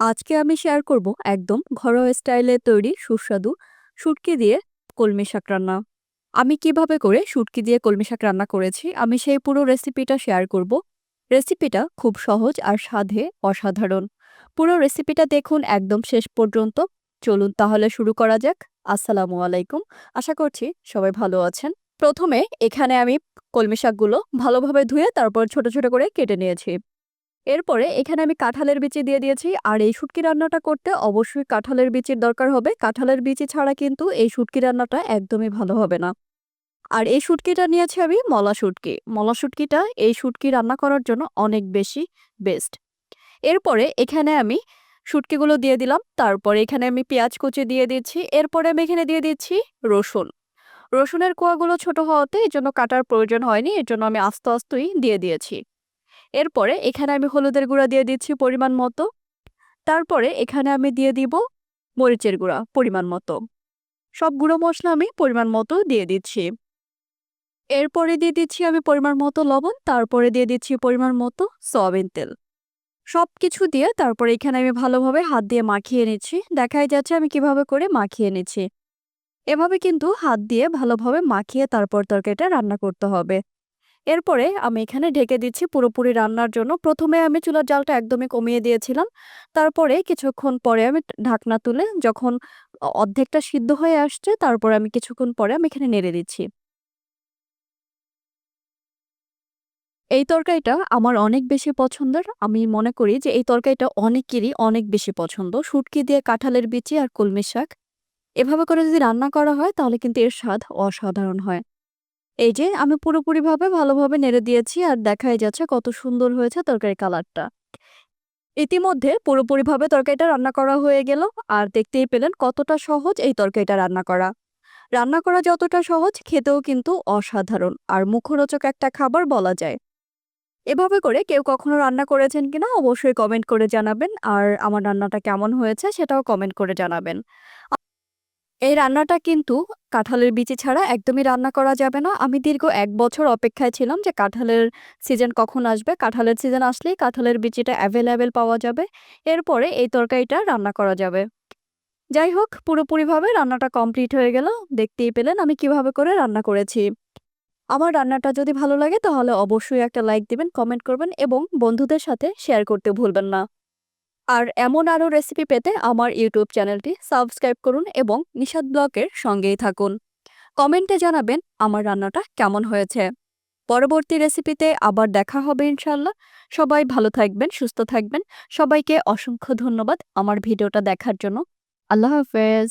আজকে আমি শেয়ার করব একদম ঘরোয়া স্টাইলে তৈরি সুস্বাদু শুটকি দিয়ে কলমি শাক রান্না। আমি কীভাবে করে শুটকি দিয়ে কলমি শাক রান্না করেছি, আমি সেই পুরো রেসিপিটা শেয়ার করব। রেসিপিটা খুব সহজ আর স্বাদে অসাধারণ। পুরো রেসিপিটা দেখুন একদম শেষ পর্যন্ত। চলুন তাহলে শুরু করা যাক। আসসালামু আলাইকুম। আশা করছি সবাই ভালো আছেন। প্রথমে এখানে আমি কলমি শাকগুলো ভালোভাবে ধুয়ে তারপর ছোট ছোট করে কেটে নিয়েছি। এরপরে এখানে আমি কাঁঠালের বিচি দিয়ে দিয়েছি। আর এই শুটকি রান্নাটা করতে অবশ্যই কাঁঠালের বিচির দরকার হবে। কাঁঠালের বিচি ছাড়া কিন্তু এই শুটকি রান্নাটা একদমই ভালো হবে না। আর এই শুটকিটা নিয়েছি আমি মলা শুটকি। মলা শুটকিটা এই শুটকি রান্না করার জন্য অনেক বেশি বেস্ট এরপরে এখানে আমি শুটকিগুলো দিয়ে দিলাম। তারপরে এখানে আমি পেঁয়াজ কুচি দিয়ে দিচ্ছি। এরপরে আমি এখানে দিয়ে দিচ্ছি রসুন। রসুনের কোয়াগুলো ছোট হওয়াতে এই জন্য কাটার প্রয়োজন হয়নি। এর জন্য আমি আস্তে আস্তেই দিয়ে দিয়েছি। এরপরে এখানে আমি হলুদের গুঁড়া দিয়ে দিচ্ছি পরিমাণ মতো। তারপরে এখানে আমি দিয়ে দিব মরিচের গুঁড়া পরিমাণ মতো। সব গুঁড়ো মশলা আমি পরিমাণ মতো দিয়ে দিচ্ছি। এরপরে দিয়ে দিচ্ছি আমি পরিমাণ মতো লবণ, তারপরে দিয়ে দিচ্ছি পরিমাণ মতো সয়াবিন তেল। সব কিছু দিয়ে তারপরে এখানে আমি ভালোভাবে হাত দিয়ে মাখিয়ে নিচ্ছি। দেখাই যাচ্ছে আমি কীভাবে করে মাখিয়ে নিচ্ছি। এভাবে কিন্তু হাত দিয়ে ভালোভাবে মাখিয়ে তারপর তরকারিটা রান্না করতে হবে। এরপরে আমি এখানে ঢেকে দিচ্ছি পুরোপুরি রান্নার জন্য। প্রথমে আমি চুলার জালটা একদমই কমিয়ে দিয়েছিলাম। তারপরে কিছুক্ষণ পরে আমি ঢাকনা তুলে যখন অর্ধেকটা সিদ্ধ হয়ে আসছে, তারপরে আমি কিছুক্ষণ পরে আমি এখানে নেড়ে দিচ্ছি। এই তরকারিটা আমার অনেক বেশি পছন্দের। আমি মনে করি যে এই তরকারিটা অনেকেরই অনেক বেশি পছন্দ। শুটকি দিয়ে কাঁঠালের বিচি আর কলমি শাক এভাবে করে যদি রান্না করা হয়, তাহলে কিন্তু এর স্বাদ অসাধারণ হয়। এই যে, আমি পুরোপুরিভাবে ভালোভাবে নেড়ে দিয়েছি আর দেখাই যাচ্ছে কত সুন্দর হয়েছে তরকারির কালারটা। ইতিমধ্যে পুরোপুরিভাবে তরকারিটা রান্না করা হয়ে গেল আর দেখতেই পেলেন কতটা সহজ এই তরকারিটা রান্না করা। রান্না করা যতটা সহজ খেতেও কিন্তু অসাধারণ আর মুখরোচক একটা খাবার বলা যায়। এভাবে করে কেউ কখনো রান্না করেছেন কিনা অবশ্যই কমেন্ট করে জানাবেন আর আমার রান্নাটা কেমন হয়েছে সেটাও কমেন্ট করে জানাবেন। এই রান্নাটা কিন্তু কাঁঠালের বিচি ছাড়া একদমই রান্না করা যাবে না। আমি দীর্ঘ এক বছর অপেক্ষায় ছিলাম যে কাঁঠালের সিজন কখন আসবে। কাঁঠালের সিজন আসলেই কাঁঠালের বিচিটা অ্যাভেলেবেল পাওয়া যাবে। এরপরে এই তরকারিটা রান্না করা যাবে। যাই হোক, পুরোপুরিভাবে রান্নাটা কমপ্লিট হয়ে গেল। দেখতেই পেলেন আমি কীভাবে করে রান্না করেছি। আমার রান্নাটা যদি ভালো লাগে তাহলে অবশ্যই একটা লাইক দিবেন কমেন্ট করবেন এবং বন্ধুদের সাথে শেয়ার করতে ভুলবেন না। আর এমন আরও রেসিপি পেতে আমার ইউটিউব চ্যানেলটি সাবস্ক্রাইব করুন এবং নিষাদ ব্লকের সঙ্গেই থাকুন। কমেন্টে জানাবেন আমার রান্নাটা কেমন হয়েছে। পরবর্তী রেসিপিতে আবার দেখা হবে ইনশাল্লাহ সবাই ভালো থাকবেন, সুস্থ থাকবেন। সবাইকে অসংখ্য ধন্যবাদ আমার ভিডিওটা দেখার জন্য। আল্লাহ হাফেজ।